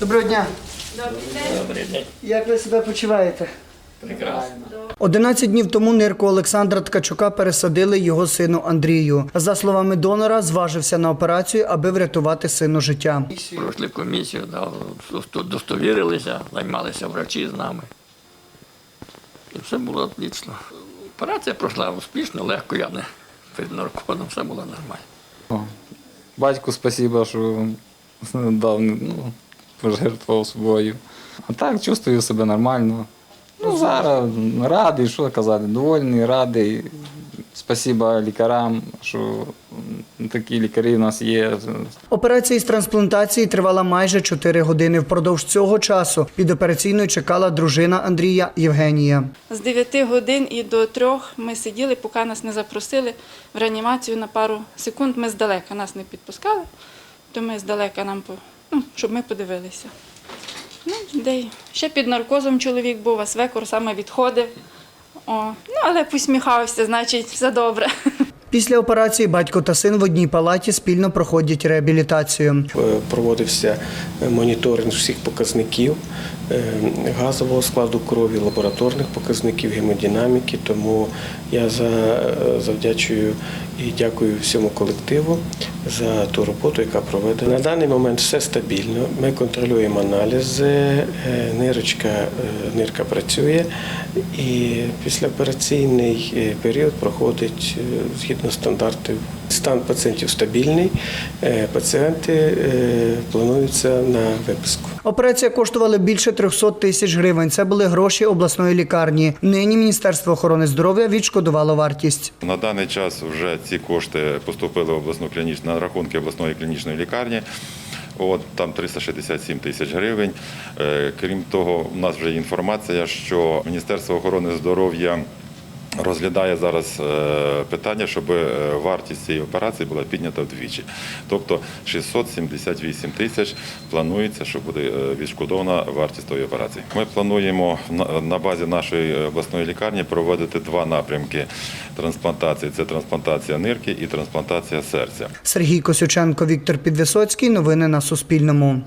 Доброго дня. Добрий день. Як ви себе почуваєте? Прекрасно. 11 днів тому нирку Олександра Ткачука пересадили його сину Андрію. За словами донора, зважився на операцію, аби врятувати сину життя. Пройшли комісію, да, достовірилися, займалися врачі з нами. І все було отлично. Операція пройшла успішно, легко, я не під наркозом, все було нормально. Батьку спасибо, що дав, ну, пожертвував собою. А так чувствую себе нормально. Ну, зараз радий, що казати, довольний, радий. Спасибо лікарям, що такі лікарі в нас є. Операція з трансплантації тривала майже 4 години. Впродовж цього часу під операційною чекала дружина Андрія Євгенія. З 9 годин і до 3 ми сиділи, поки нас не запросили в реанімацію на пару секунд. Ми здалека нас не підпускали, то ми здалека нам ну, щоб ми подивилися. Ну, де ще під наркозом чоловік був, а свекор саме відходив. О, ну, але посміхався, значить, все добре. Після операції батько та син в одній палаті спільно проходять реабілітацію. Е, проводився моніторинг всіх показників е, газового складу крові, лабораторних показників, гемодинаміки. Тому я за- е, завдячую і дякую всьому колективу за ту роботу, яка проведена. На даний момент все стабільно. Ми контролюємо аналізи, е, нирочка, е, нирка працює, і післяопераційний е, період проходить е, згідно стандартів. Стан пацієнтів стабільний. Е, Пацієнти е, плануються на виписку. Операція коштувала більше 300 тисяч гривень. Це були гроші обласної лікарні. Нині Міністерство охорони здоров'я відшкодувало вартість. На даний час вже ці кошти поступили в обласну клінічну на рахунки обласної клінічної лікарні. От там 367 тисяч гривень. Е, Крім того, у нас вже є інформація, що Міністерство охорони здоров'я розглядає зараз е, питання, щоб е, вартість цієї операції була піднята вдвічі. Тобто 678 тисяч планується, що буде е, відшкодована вартість тої операції. Ми плануємо на- на базі нашої обласної лікарні проводити два напрямки трансплантації: це трансплантація нирки і трансплантація серця. Сергій Косюченко, Віктор Підвисоцький. Новини на Суспільному.